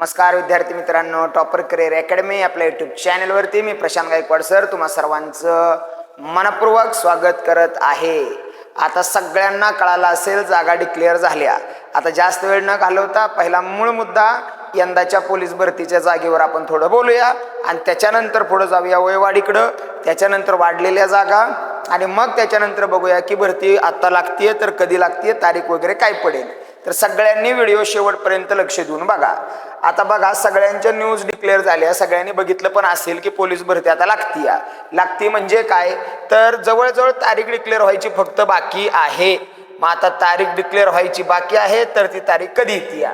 नमस्कार विद्यार्थी मित्रांनो. टॉपर करिअर अकॅडमी आपल्या युट्यूब चॅनलवरती मी प्रशांत गायकवाड सर तुम्हा सर्वांचं मनपूर्वक स्वागत करत आहे. आता सगळ्यांना कळालं असेल जागा डिक्लेअर झाल्या. आता जास्त वेळ न घालवता पहिला मूळ मुद्दा यंदाच्या पोलीस भरतीच्या जागेवर आपण थोडं बोलूया. आणि त्याच्यानंतर पुढं जाऊया वयवाडीकडं त्याच्यानंतर वाढलेल्या जागा. आणि मग त्याच्यानंतर बघूया की भरती आत्ता लागतीये तर कधी लागतीये तारीख वगैरे काय पडेल. तर सगळ्यांनी व्हिडिओ शेवटपर्यंत लक्ष देऊन बघा. आता बघा सगळ्यांच्या न्यूज डिक्लेअर झाल्या. सगळ्यांनी बघितलं पण असेल की पोलीस भरती आता लागती लागती म्हणजे काय? तर जवळजवळ तारीख डिक्लेअर व्हायची फक्त बाकी आहे. मग आता तारीख डिक्लेअर व्हायची बाकी आहे तर ती तारीख कधी येते या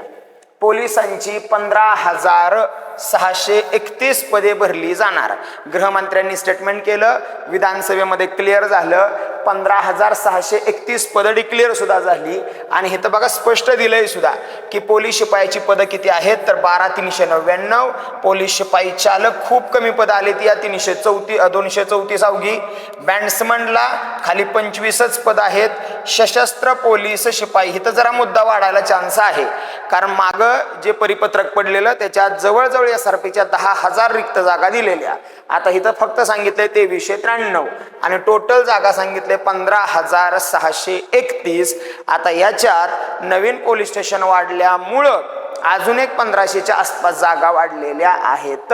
पोलिसांची पंधरा हजार सहाशे एकतीस पदे भरली जाणार. गृहमंत्र्यांनी स्टेटमेंट केलं विधानसभेमध्ये क्लिअर झालं पंधरा हजार सहाशे एकतीस पदं डिक्लेअर सुद्धा झाली. आणि हे तर बघा स्पष्ट दिलंय सुद्धा की पोलीस शिपायाची पदं किती आहेत? तर बारा तीनशे नव्याण्णव. पोलीस शिपाई चालक खूप कमी पदं आलेत ती या तीनशे चौती दोनशे चौतीस अवघी. बँड्समनला खाली पंचवीसच पद आहेत. सशस्त्र पोलीस शिपाई इथं जरा मुद्दा वाढायला चान्स आहे. कारण मागं जे परिपत्रक पडलेलं त्याच्यात जवळजवळ एस आर पीच्या दहा हजार रिक्त जागा दिलेल्या. आता इथं फक्त सांगितलंय तेवीसशे त्र्याण्णव आणि टोटल जागा सांगितले पंधरा हजार सहाशे एकतीस. आता याच्यात नवीन पोलीस स्टेशन वाढल्यामुळं अजून एक पंधराशेच्या आसपास जागा वाढलेल्या आहेत.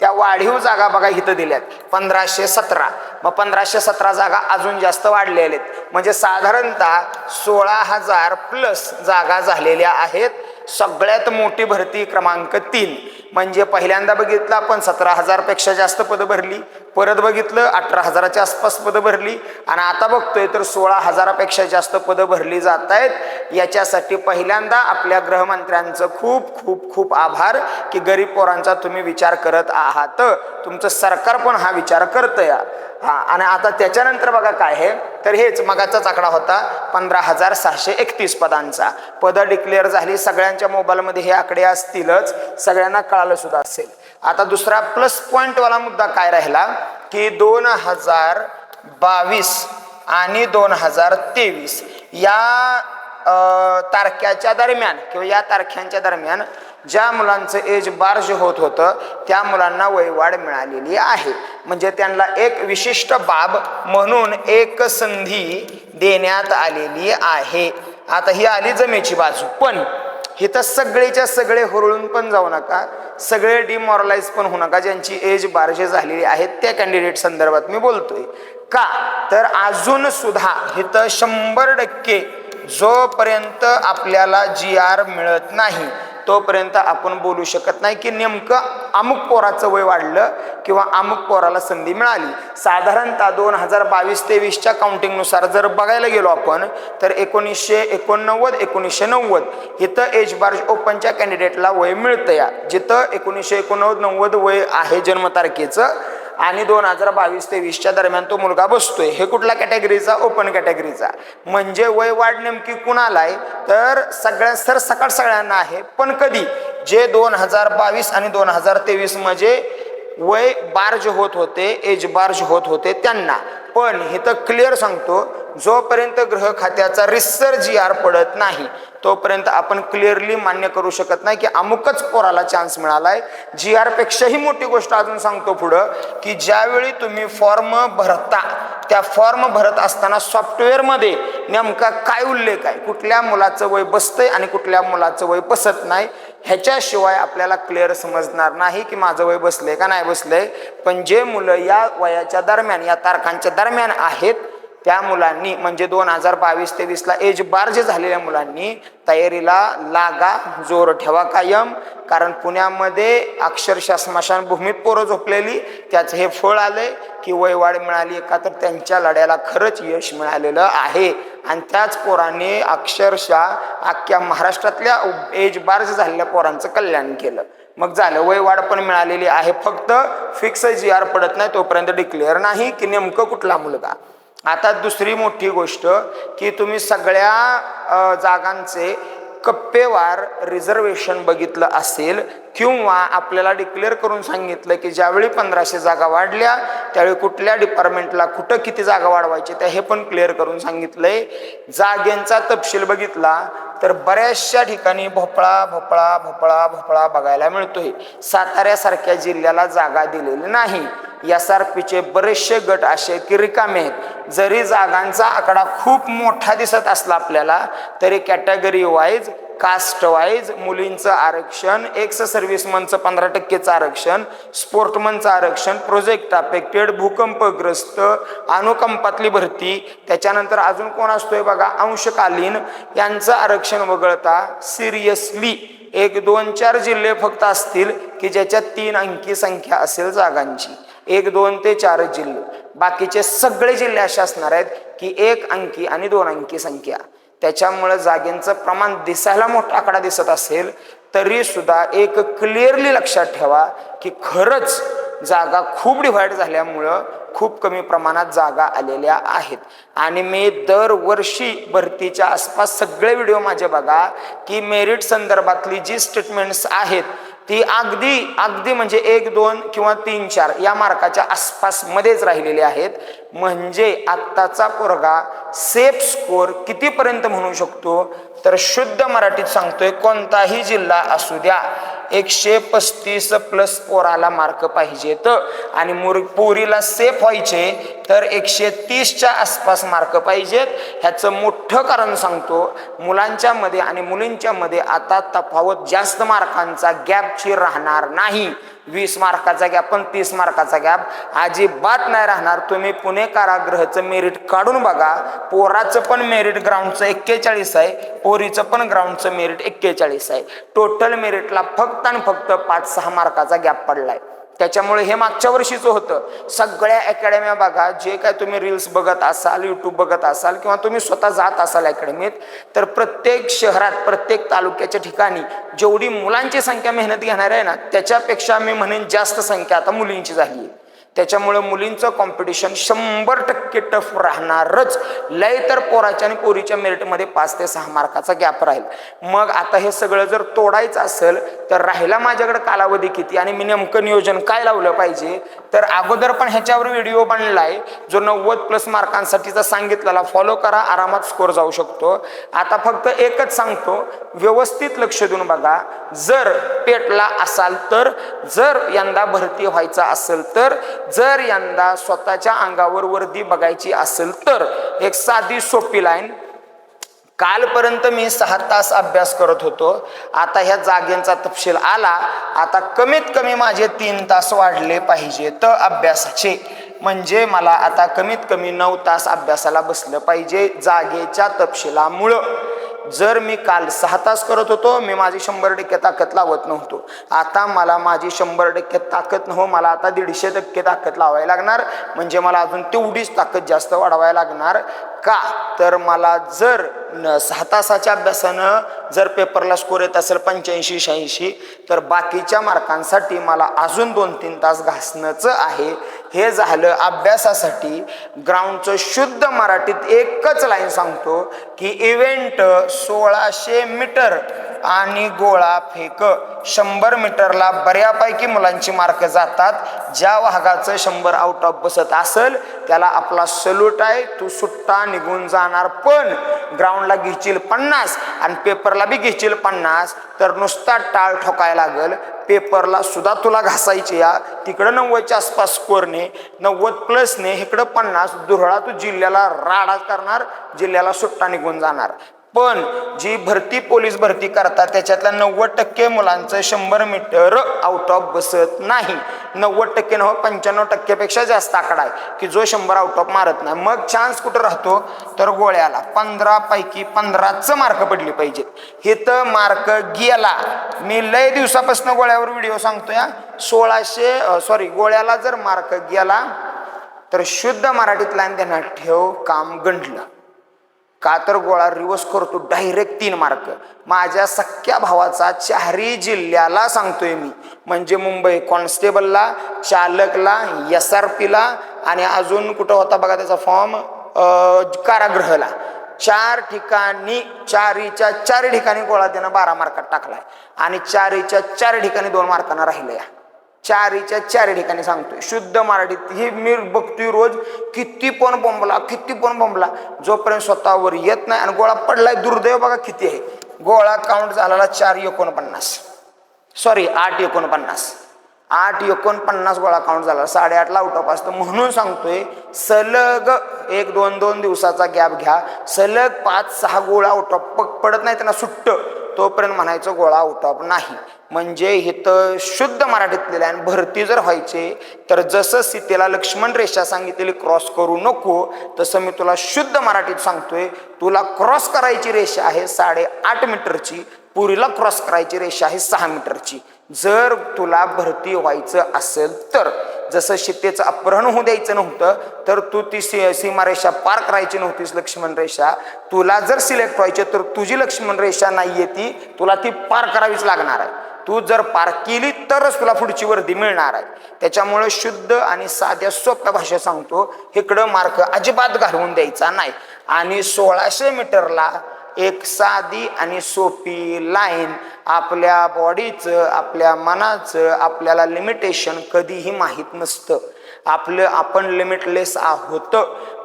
त्या वाढीव जागा बघा इथं दिल्यात. पंधराशे सतरा. मग पंधराशे सतरा जागा अजून जास्त वाढलेल्या आहेत. म्हणजे साधारणतः सोळा हजार प्लस जागा झालेल्या आहेत. सगळ्यात मोठी भरती क्रमांक तीन. म्हणजे पहिल्यांदा बघितलं आपण सतरा हजारपेक्षा जास्त पदं भरली. परत बघितलं अठरा हजाराच्या आसपास पदं भरली. आणि आता बघतोय तर सोळा हजारापेक्षा जास्त पदं भरली जात आहेत. याच्यासाठी पहिल्यांदा आपल्या गृहमंत्र्यांचं खूप खूप खूप आभार की गरीब पोरांचा तुम्ही विचार करत आहात तुमचं सरकार पण हा विचार करतं या. हा आणि आता त्याच्यानंतर बघा काय आहे. तर हेच मगाचाच आकडा होता पंधरा हजार सहाशे एकतीस पदांचा. पदं डिक्लेअर झाली सगळ्यांच्या मोबाईलमध्ये हे आकडे असतीलच सगळ्यांना कळालं सुद्धा असेल. आता दुसरा प्लस पॉईंटवाला मुद्दा काय राहिला की दोन हजार बावीस आणि दोन हजार तेवीस या तारख्याच्या दरम्यान किंवा या तारख्यांच्या दरम्यान ज्या मुलांचं एज बार्ज होत होतं त्या मुलांना वयवाढ मिळालेली आहे. म्हणजे त्यांना एक विशिष्ट बाब म्हणून एक संधी देण्यात आलेली आहे. आता ही आली जमेची बाजू. पण इथं सगळेच्या सगळे हुरळून पण जाऊ नका. सगळे डिमॉरलाइज पण होऊ नका. ज्यांची एज बार्जे झालेली आहेत त्या कॅन्डिडेट संदर्भात मी बोलतोय. का? तर अजून सुद्धा इथं शंभर टक्के जोपर्यंत आपल्याला जी आर मिळत नाही तोपर्यंत आपण बोलू शकत नाही की नेमकं अमुक पोराचं वय वाढलं किंवा अमुक पोराला संधी मिळाली. साधारणतः दोन हजार बावीस तेवीसच्या काउंटिंगनुसार जर बघायला गेलो आपण तर एकोणीसशे एकोणनव्वद एकोणीसशे नव्वद इथं एज बार्ज ओपनच्या कॅन्डिडेटला वय मिळतं या जिथं एकोणीसशे एकोणनव्वद नव्वद वय आहे जन्मतारखेचं आणि दोन हजार बावीस तेवीसच्या दरम्यान तो मुलगा बसतोय. हे कुठल्या कॅटेगरीचा ओपन कॅटेगरीचा म्हणजे वय वाढ नेमकी कुणाला आहे तर सगळ्या सर सकाळ सगळ्यांना आहे. पण कधी? जे दोन हजार बावीस आणि दोन हजार तेवीस म्हणजे वय बार्ज होत होते एज बार्ज होत होते त्यांना. पण हे तर क्लिअर सांगतो जोपर्यंत ग्रह खात्याचा रिसर जी आर पडत नाही तोपर्यंत आपण क्लिअरली मान्य करू शकत नाही की अमुकच पोराला चान्स मिळालाय. जी आर पेक्षाही मोठी गोष्ट अजून सांगतो पुढं की ज्यावेळी तुम्ही फॉर्म भरता त्या फॉर्म भरत असताना सॉफ्टवेअरमध्ये नेमका काय उल्लेख आहे? कुठल्या मुलाचं वय बसतंय आणि कुठल्या मुलाचं वय बसत नाही? ह्याच्याशिवाय आपल्याला क्लिअर समजणार नाही की माझं वय बसलंय का नाही बसलंय. पण जे मुलं या वयाच्या दरम्यान या तारखांच्या दरम्यान आहेत त्या मुलांनी म्हणजे दोन हजार बावीस तेवीसला एज बार जे झालेल्या मुलांनी तयारीला लागा जोर ठेवा कायम. कारण पुण्यामध्ये अक्षरशः स्मशानभूमीत पोरं झोपलेली त्याचं हे फळ आलंय की वयवाढ मिळाली का तर त्यांच्या लढ्याला खरंच यश मिळालेलं आहे. आणि त्याच पोरांनी अक्षरशः अख्ख्या महाराष्ट्रातल्या एज बार झालेल्या पोरांचं कल्याण केलं. मग झालं वयवाढ पण मिळालेली आहे. फक्त फिक्स जी आर पडत नाही तोपर्यंत डिक्लेअर नाही की नेमकं कुठला मुलगा. आता दुसरी मोठी गोष्ट की तुम्ही सगळ्या जागांचे कप्पेवार रिझर्वेशन बघितलं असेल किंवा आपल्याला डिक्लेअर करून सांगितलं की ज्यावेळी पंधराशे जागा वाढल्या त्यावेळी कुठल्या डिपार्टमेंटला कुठं किती जागा वाढवायची त्या हे पण क्लिअर करून सांगितलंय. जागेंचा तपशील बघितला तर बऱ्याचशा ठिकाणी भोपळा भोपळा भोपळा भोपळा बघायला मिळतोय. साताऱ्यासारख्या जिल्ह्याला जागा दिलेली नाही. एस आर पीचे बरेचसे गट असे की रिकामे आहेत. जरी जागांचा आकडा खूप मोठा दिसत असला आपल्याला तरी कॅटेगरी वाईज कास्ट वाईज मुलींचं आरक्षण एक्स सर्व्हिसमनचं पंधरा टक्केचं आरक्षण स्पोर्टमनचं आरक्षण प्रोजेक्ट अफेक्टेड भूकंपग्रस्त अनुकंपातली भरती त्याच्यानंतर अजून कोण असतोय बघा अंशकालीन यांचं आरक्षण वगळता सिरियसली एक दोन चार जिल्हे फक्त असतील की ज्याच्यात तीन अंकी संख्या असेल जागांची. एक दोन ते चार जिल्हे. बाकीचे सगळे जिल्हे असे असणार आहेत की एक अंकी आणि दोन अंकी संख्या. त्याच्यामुळं जागेंचं प्रमाण दिसायला मोठा आकडा दिसत असेल तरी सुद्धा एक क्लिअरली लक्षात ठेवा की खरंच जागा खूप डिव्हाइड झाल्यामुळं खूप कमी प्रमाणात जागा आलेल्या आहेत. आणि मी दरवर्षी भरतीच्या आसपास सगळे व्हिडिओ माझे बघा की मेरिट संदर्भातली जी स्टेटमेंट्स आहेत ती अगदी अगदी म्हणजे एक दोन किंवा तीन चार या मार्काच्या आसपास मध्येच राहिलेले आहेत. म्हणजे आत्ताचा पोरगा सेफ स्कोर कितीपर्यंत म्हणू शकतो? तर शुद्ध मराठीत सांगतोय कोणताही जिल्हा असू द्या. एकशे पस्तीस प्लस पोराला मार्क पाहिजेत आणि मुर पोरीला सेफ व्हायचे तर एकशे तीसच्या आसपास मार्क पाहिजेत. ह्याचं मोठं कारण सांगतो मुलांच्या मध्ये आणि मुलींच्या मध्ये आता तफावत जास्त मार्कांचा गॅपची राहणार नाही. वीस मार्काचा गॅप पण तीस मार्काचा गॅप अजिबात नाही राहणार. तुम्ही पुणे कारागृहाचं मेरिट काढून बघा. पोराचं पण मेरिट ग्राउंडचं एक्केचाळीस आहे. पोरीचं पण ग्राउंडचं मेरिट एक्केचाळीस आहे. टोटल मेरिटला फक्त आणि फक्त पाच सहा मार्काचा गॅप पडलाय. त्याच्यामुळे हे मागच्या वर्षीचं होतं. सगळ्या अकॅडम्या बघा जे काय तुम्ही रील्स बघत असाल यूट्यूब बघत असाल किंवा तुम्ही स्वतः जात असाल अकॅडमीत तर प्रत्येक शहरात प्रत्येक तालुक्याच्या ठिकाणी जेवढी मुलांची संख्या मेहनत घेणार आहे ना त्याच्यापेक्षा मी म्हणेन जास्त संख्या आता मुलींची झाली आहे. त्याच्यामुळं मुलींचं कॉम्पिटिशन शंभर टक्के टफ राहणारच. लय तर पोराच्या आणि पोरीच्या मेरिटमध्ये पाच ते सहा मार्काचा गॅप राहील. मग आता हे सगळं जर तोडायचं असेल तर राहिला माझ्याकडे कालावधी किती आणि मी नेमकं नियोजन काय लावलं पाहिजे? तर अगोदर पण ह्याच्यावर व्हिडिओ बनलाय. जो नव्वद प्लस मार्कांसाठीचा सांगितलेला फॉलो करा आरामात स्कोर जाऊ शकतो. आता फक्त एकच सांगतो व्यवस्थित लक्ष देऊन बघा. जर पेटला असाल तर जर यंदा भरती व्हायचा असेल तर जर यंदा स्वतःच्या अंगावर वर्दी बघायची असेल तर एक साधी सोपी लाईन. कालपर्यंत मी सहा तास अभ्यास करत होतो. आता ह्या जागेंचा तपशील आला. आता कमीत कमी माझे तीन तास वाढले पाहिजे तर अभ्यासाचे. म्हणजे मला आता कमीत कमी नऊ तास अभ्यासाला बसलं पाहिजे जागेच्या तपशिलामुळं. जर मी काल सहा तास करत होतो मी माझी शंभर टक्के ताकद लावत नव्हतो. आता मला माझी शंभर टक्के ताकद नव्ह हो, मला आता दीडशे टक्के ताकद लावायला लागणार. म्हणजे मला अजून तेवढीच ताकद जास्त वाढवायला लागणार. का? तर मला जर न सहा तासाच्या अभ्यासानं जर पेपरला स्कोर येत असेल पंच्याऐंशी शहाऐंशी तर बाकीच्या मार्कांसाठी मला अजून दोन तीन तास घासणंच आहे. हे झालं अभ्यासासाठी ग्राउंडचं शुद्ध मराठीत एकच लाईन सांगतो की इव्हेंट सोळाशे मीटर आणि गोळा फेक. शंभर मीटरला बऱ्यापैकी मुलांची मार्क जातात. ज्या वाघाचं शंभर आउट ऑफ बसत असेल त्याला आपला सल्यूट आहे. तू सुट्टा निघून जाणार पण ग्राउंडला घेशील पन्नास आणि पेपरला बी घेशील पन्नास तर नुसता टाळ ठोकायला लागल. पेपरला सुद्धा तुला घासायची या. तिकडं नव्वदच्या आसपास स्कोरने नव्वद प्लसने इकडं पन्नास. दुरळा तू जिल्ह्याला राडा करणार जिल्ह्याला सुट्टा निघून जाणार. पण जी भरती पोलीस भरती करतात त्याच्यातल्या नव्वद टक्के मुलांचं शंभर मीटर आउट ऑफ बसत नाही. नव्वद टक्के नव पंच्याण्णव टक्केपेक्षा जास्त आकडा आहे की जो शंभर आउट ऑफ मारत नाही. मग चान्स कुठं राहतो? तर गोळ्याला. पंधरा पैकी पंधराच मार्क पडली पाहिजेत तर मार्क गेला. मी लय दिवसापासून गोळ्यावर व्हिडिओ सांगतोय या सोळाशे सॉरी गोळ्याला जर मार्क गेला तर शुद्ध मराठीत लाईन देणार ठेव काम गंडलं. का तर गोळा रिवर्स करतो डायरेक्ट तीन मार्क माझ्या सख्या भावाचा चारही जिल्ह्याला सांगतोय मी. म्हणजे मुंबई कॉन्स्टेबलला चालकला एस आर पीला आणि अजून कुठं होता बघा त्याचा फॉर्म कारागृहला. चार ठिकाणी चारीच्या चार ठिकाणी गोळा त्यानं बारा मार्कात टाकलाय. आणि चारीच्या चार ठिकाणी दोन मार्कांना राहिलं या चारीच्या चार ठिकाणी सांगतोय. शुद्ध मराठीत ही मी बघतोय रोज किती पण बोंबला किती पण बोंबला जोपर्यंत स्वतःवर येत नाही आणि गोळा पडलाय दुर्दैव बघा किती आहे. गोळा काउंट झालेला चार एकोणपन्नास. सॉरी आठ एकोणपन्नास. आठ एकोणपन्नास गोळा काउंट झाला साडेआठला आउट ऑफ असतं म्हणून सांगतोय सलग एक दोन दोन दिवसाचा गॅप घ्या. सलग पाच सहा गोळा आउट ऑफ पडत नाही त्यांना सुट्ट. तोपर्यंत म्हणायचं गोळा आउट ऑफ नाही. म्हणजे इथं शुद्ध मराठीत लिहिलं आहे. आणि भरती जर व्हायचे तर जसं सीतेला लक्ष्मण रेषा सांगितलेली क्रॉस करू नको तसं मी तुला शुद्ध मराठीत सांगतोय. तुला क्रॉस करायची रेषा आहे साडेआठ मीटरची. पुरीला क्रॉस करायची रेषा आहे सहा मीटरची. जर तुला भरती व्हायचं असेल तर जसं सीतेचं अपहरण होऊ द्यायचं नव्हतं तर तू ती सी सीमारेषा पार करायची नव्हतीस लक्ष्मण रेषा. तुला जर सिलेक्ट व्हायचे तर तुझी लक्ष्मण रेषा नाहीये ती. तुला ती पार करावीच लागणार आहे. तू जर पार केली तरच तुला पुढची वर्दी मिळणार आहे. त्याच्यामुळे शुद्ध आणि साध्या सोप्या भाषा सांगतो इकडं मार्क अजिबात घालवून द्यायचा नाही. आणि सोळाशे मीटरला एक साधी आणि सोपी लाईन आपल्या बॉडीचं आपल्या मनाचं आपल्याला लिमिटेशन कधीही माहीत नसतं. आपलं आपण लिमिटलेस आहोत.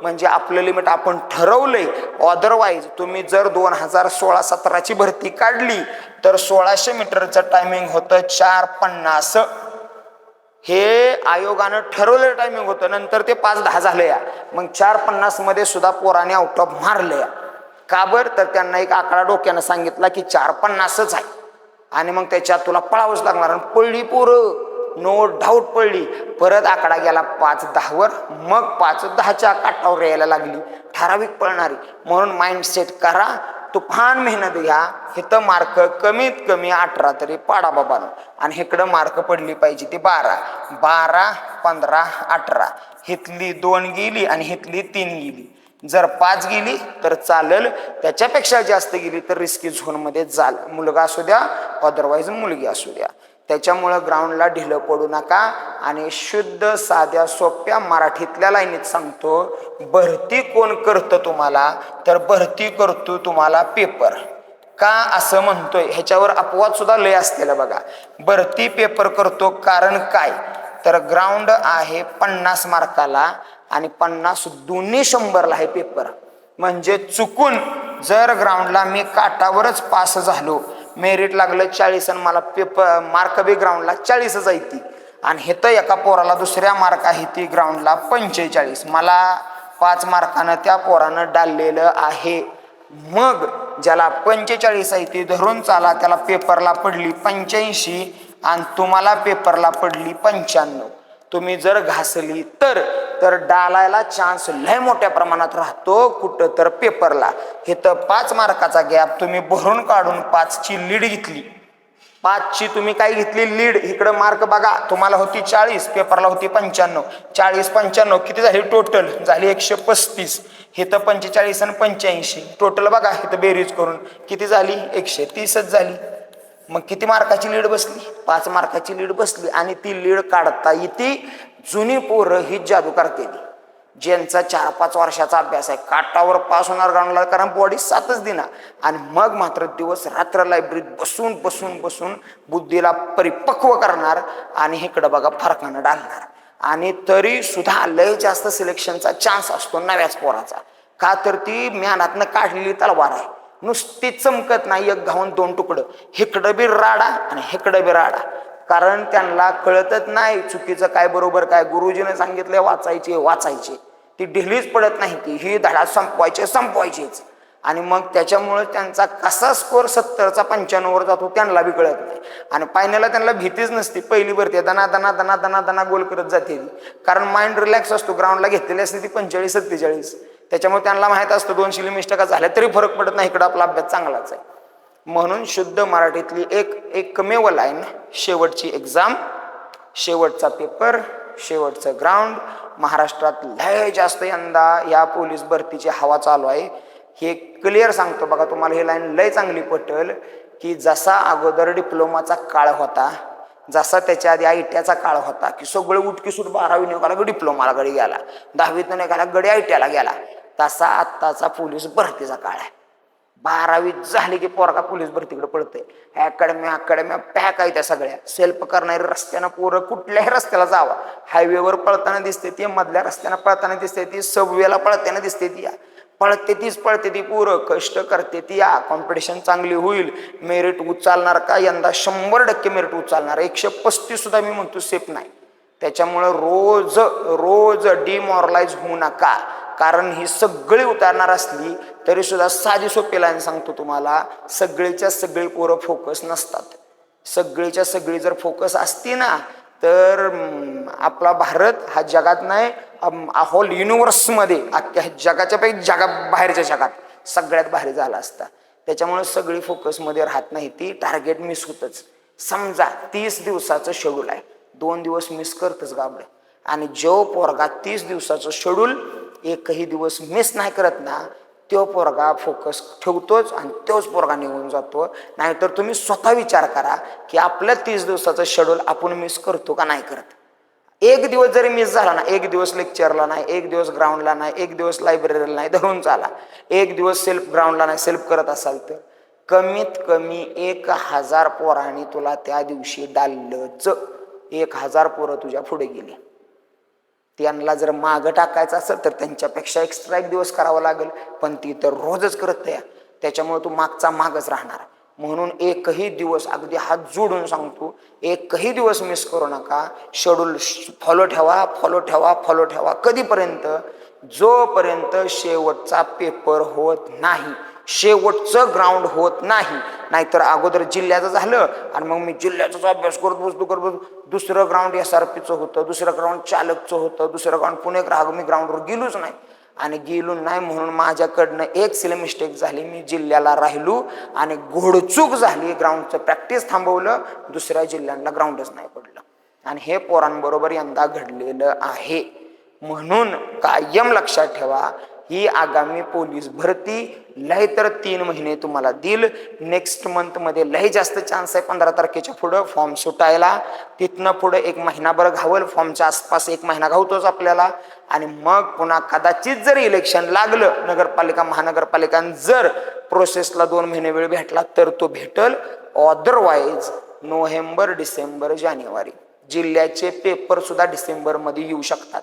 म्हणजे आपलं लिमिट आपण ठरवलंय. अदरवाईज तुम्ही जर दोन हजार सोळा सतराची भरती काढली तर सोळाशे मीटरचं टायमिंग होतं चार पन्नास. हे आयोगानं ठरवलेलं टायमिंग होतं. नंतर ते पाच दहा झालं या मग चार पन्नासमध्ये सुद्धा पोराने आउट ऑफ मारलं या का बर? तर त्यांना एक आकडा डोक्यानं सांगितला की चार पन्नासच आहे. आणि मग त्याच्यात तुला पळावंच लागणार. आणि पोरं. नो डाऊट पडली. परत आकडा गेला पाच दहावर. मग पाच दहाच्या काठावर यायला लागली. ठराविक पळणारी. म्हणून माइंडसेट करा. तुफान मेहनत घ्या. इथं मार्क कमीत कमी अठरा तरी पाडा बाबानो. आणि इकडं मार्क पडली पाहिजे ती बारा. बारा पंधरा अठरा. हिथली दोन गेली आणि हिथली तीन गेली. जर पाच गेली तर चालेल. त्याच्यापेक्षा जास्त गेली तर रिस्की झोनमध्ये जाल. मुलगा असू द्या अदरवाईज मुलगी असू द्या. त्याच्यामुळं ग्राउंडला ढिलं पडू नका आणि शुद्ध साध्या सोप्या मराठीतल्या लाईनीत सांगतो भरती कोण करतं तुम्हाला? तर भरती करतो तुम्हाला पेपर. का असं म्हणतोय? ह्याच्यावर अपवाद सुद्धा लय असलेला बघा. भरती पेपर करतो कारण काय? तर ग्राउंड आहे पन्नास मार्काला आणि पन्नास दोन्ही शंभरला आहे पेपर. म्हणजे चुकून जर ग्राउंडला मी काटावरच पास झालो मेरिट लागलं चाळीस आणि मला पेपर मार्क बी ग्राउंडला चाळीसच आहे ती. आणि हे तर एका पोराला दुसऱ्या मार्क आहे ती ग्राउंडला पंचेचाळीस. मला पाच मार्कानं त्या पोरानं डाललेलं आहे. मग ज्याला पंचेचाळीस आहे ती धरून चाला त्याला पेपरला पडली पंच्याऐंशी आणि तुम्हाला पेपरला पडली पंच्याण्णव. तुम्ही जर घासली तर तर डालायला चान्स लय मोठ्या प्रमाणात राहतो कुठं तर पेपरला. हे तर पाच मार्काचा गॅप तुम्ही भरून काढून पाचची लीड घेतली. पाचची तुम्ही काय घेतली? लीड इकडं मार्क बघा. तुम्हाला होती चाळीस पेपरला होती पंच्याण्णव. चाळीस पंच्याण्णव किती झाली? टोटल झाली एकशे पस्तीस. हे तर पंचेचाळीस आणि पंच्याऐंशी. टोटल बघा इथं बेरीज करून. किती झाली? एकशे तीसच झाली. मग किती मार्काची लीड बसली? पाच मार्काची लीड बसली आणि ती लीड काढता येते. जुनी पोरं ही जादू करते ज्यांचा चार पाच वर्षाचा अभ्यास आहे काटावर पास होणार ग्राउंडला कारण बॉडी सातच दिना आणि मग मात्र दिवस रात्र लायब्ररीत बसून बसून बसून बुद्धीला परिपक्व करणार आणि इकडं बघा फरकानं डालणार. आणि तरी सुद्धा लय जास्त सिलेक्शनचा चान्स असतो नव्याच पोराचा. का तर ती म्यानातनं काढलेली तलवार आहे. नुसती चमकत नाही एक घाऊन दोन तुकडं. हिकडं बी राडा आणि हिकडं बी राडा. कारण त्यांना कळतच नाही चुकीचं काय बरोबर काय गुरुजीने सांगितले वाचायचे वाचायचे. ती ढिलीच पडत नाही ती ही धडा संपवायचे संपवायचेच. आणि मग त्याच्यामुळे त्यांचा कसा स्कोर सत्तरचा पंच्याण्णववर जातो त्यांना बी कळत नाही. आणि फायनलला त्यांना भीतीच नसते. पहिली भरती दना दना दना दना दना गोल करत जाते कारण माइंड रिलॅक्स असतो ग्राउंडला घेतलेली असते ती पंचेचाळीस सत्तेचाळीस. त्याच्यामुळे त्यांना माहीत असतं दोनशे मिस्टेका झाल्या तरी फरक पडत नाही. इकडं आपला अभ्यास चांगलाच आहे. म्हणून शुद्ध मराठीतली एक एकमेव लाईन शेवटची एक्झाम शेवटचा पेपर शेवटचं ग्राउंड महाराष्ट्रात लय जास्त यंदा या पोलीस भरतीची हवा चालू आहे. हे क्लिअर सांगतो बघा तुम्हाला ही लाईन लय चांगली पटेल की जसा अगोदर डिप्लोमाचा काळ होता जसा त्याच्या आधी आय काळ होता की सगळं उठकीसूट बारावी निघाला की डिप्लोमाला गडी गेला. दहावीत निघाला गडी आय गेला. तसा आत्ताचा पोलीस भरतीचा काळ आहे. बारावीत झाली की पोरगा पोलीस भरतीकडे पळते अकॅडम्या अकॅडम्या पॅक आहे त्या सगळ्या. सेल्फ करणारी रस्त्यानं पोरं कुठल्याही रस्त्याला जावा. हायवेवर पळताना दिसते ती मधल्या रस्त्यानं पळताना दिसते ती सबवेला पळताना दिसते ती. या पळते तीच पळते ती पोरं कष्ट करते ती. या कॉम्पिटिशन चांगली होईल. मेरिट उचलणार का? यंदा शंभर टक्के मेरिट उचलणार. एकशे पस्तीस सुद्धा मी म्हणतो सेफ नाही. त्याच्यामुळं रोज रोज डिमॉरलाइज होऊ नका. कारण ही सगळी उतारणार असली तरी सुद्धा साधी सोपी लाईन सांगतो तुम्हाला सगळीच्या सगळी पोरं फोकस नसतात. सगळीच्या सगळी जर फोकस असती ना तर आपला भारत हा जगात नाही होल युनिव्हर्समध्ये अख्ख्या जगाच्या पैकी जगा बाहेरच्या जगात सगळ्यात भारी झाला असता. त्याच्यामुळे सगळी फोकसमध्ये राहत नाही. ती टार्गेट मिस होतच. समजा तीस दिवसाचं शेड्यूल आहे. दोन दिवस मिस करतच गाबडे. आणि जो पोरगा तीस दिवसाचं शेड्यूल एकही दिवस मिस नाही करत ना तो पोरगा फोकस ठेवतोच आणि तोच पोरगा निघून जातो. नाहीतर तुम्ही स्वतः विचार करा की आपल्या तीस दिवसाचं शेड्यूल आपण मिस करतो का नाही करत? एक दिवस जरी मिस झाला ना एक दिवस लेक्चरला नाही एक दिवस ग्राउंडला नाही एक दिवस लायब्ररीला नाही धरून चाला. एक दिवस सेल्फ ग्राउंडला नाही सेल्फ करत असाल तर. कमीत कमी एक हजार पोरांनी तुला त्या दिवशी डाललंच. एक हजार पोरं तुझ्या पुढे गेली. त्यांना जर मागं टाकायचं असेल तर त्यांच्यापेक्षा एक्स्ट्रा एक दिवस करावा लागेल. पण ती तर रोजच करत आहे त्याच्यामुळे तू मागचा मागच राहणार. म्हणून एकही दिवस अगदी हात जोडून सांगतो एकही दिवस मिस करू नका. शेड्यूल फॉलो ठेवा फॉलो ठेवा फॉलो ठेवा. कधीपर्यंत? जोपर्यंत शेवटचा पेपर होत नाही. शेवटचं ग्राउंड होत नाही. नाहीतर अगोदर जिल्ह्याचं झालं आणि मग मी जिल्ह्याचाच अभ्यास करत बसतो करत बसतो दुसरं ग्राउंड एस आर पीचं होतं दुसरं ग्राउंड चालकचं होतं दुसरं ग्राउंड पुणे ग्राहक मी ग्राउंडवर गेलोच नाही. आणि गेलो नाही म्हणून माझ्याकडनं एक सिले मिस्टेक झाली. मी जिल्ह्याला राहिलो आणि घोडचूक झाली. ग्राउंडचं प्रॅक्टिस थांबवलं. दुसऱ्या जिल्ह्यांना ग्राउंडच नाही पडलं. आणि हे पोरांबरोबर यंदा घडलेलं आहे. म्हणून कायम लक्षात ठेवा ही आगामी पोलीस भरती लय तर तीन महिने तुम्हाला देईल. नेक्स्ट मंथमध्ये लय जास्त चान्स आहे पंधरा तारखेच्या पुढं फॉर्म सुटायला. तिथनं पुढं एक महिनाभर घावल फॉर्मच्या आसपास एक महिना घावतोच आपल्याला. आणि मग पुन्हा कदाचित जर इलेक्शन लागलं नगरपालिका महानगरपालिकां जर प्रोसेसला दोन महिने वेळ भेटला तर तो भेटल. अदरवाईज नोव्हेंबर डिसेंबर जानेवारी जिल्ह्याचे पेपर सुद्धा डिसेंबरमध्ये येऊ शकतात.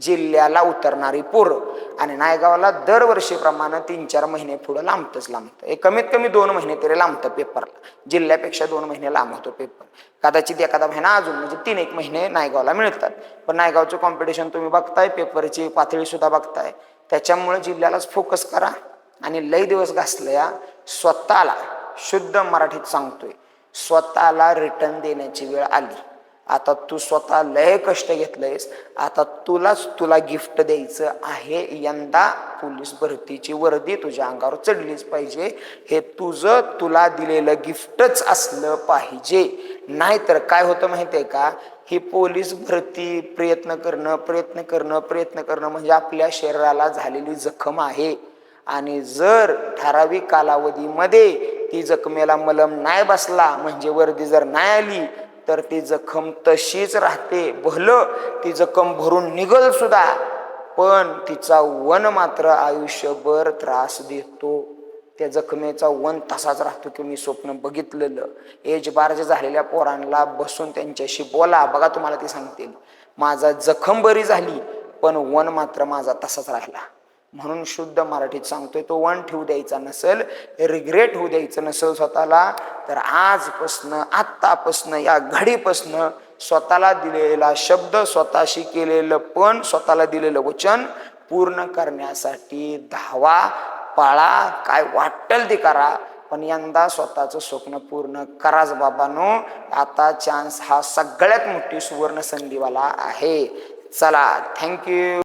जिल्ह्याला उतरणारी पोरं. आणि नायगावला दरवर्षीप्रमाणे तीन चार महिने पुढं लांबतंच लांबतं. हे कमीत कमी दोन महिने तरी लांबतं पेपरला जिल्ह्यापेक्षा दोन महिने लांब होतो पेपर कदाचित एखादा महिना अजून म्हणजे तीन एक महिने नायगावला मिळतात. पण नायगावचं कॉम्पिटिशन तुम्ही बघताय पेपरची पातळी सुद्धा बघताय. त्याच्यामुळे जिल्ह्यालाच फोकस करा आणि लय दिवस घासल्या स्वतःला शुद्ध मराठीत सांगतोय. स्वतःला रिटर्न देण्याची वेळ आली. आता तू स्वतः लय कष्ट घेतलंयस. आता तुलाच तुला गिफ्ट द्यायचं आहे. यंदा पोलीस भरतीची वर्दी तुझ्या अंगावर चढलीच पाहिजे. हे तुझं तुला दिलेलं गिफ्टच असलं पाहिजे. नाहीतर काय होतं माहिती आहे का? ही पोलीस भरती प्रयत्न करणं प्रयत्न करणं प्रयत्न करणं म्हणजे आपल्या शरीराला झालेली जखम आहे. आणि जर ठराविक कालावधीमध्ये ती जखमेला मलम नाही बसला म्हणजे वर्दी जर नाही आली तर ती जखम तशीच राहते. भलं ती जखम भरून निघल सुद्धा पण तिचा वन मात्र आयुष्यभर त्रास देतो. त्या जखमेचा वन तसाच राहतो की मी स्वप्न बघितलेलं. एज बारच्या झालेल्या पोरांना बसून त्यांच्याशी बोला. बघा तुम्हाला ते सांगतील माझा जखम बरी झाली पण वन मात्र माझा तसाच राहिला. म्हणून शुद्ध मराठीत सांगतोय तो वन ठेवू द्यायचा नसेल रिग्रेट होऊ द्यायचं नसेल स्वतःला तर आजपासनं आत्तापासनं या घडीपासनं स्वतःला दिलेला शब्द स्वतःशी केलेलं पण स्वतःला दिलेलं वचन पूर्ण करण्यासाठी धावा पाळा काय वाटेल ते करा पण यंदा स्वतःचं स्वप्न पूर्ण कराच बाबानो. आता चान्स हा सगळ्यात मोठी सुवर्ण संधीवाला आहे. चला थँक्यू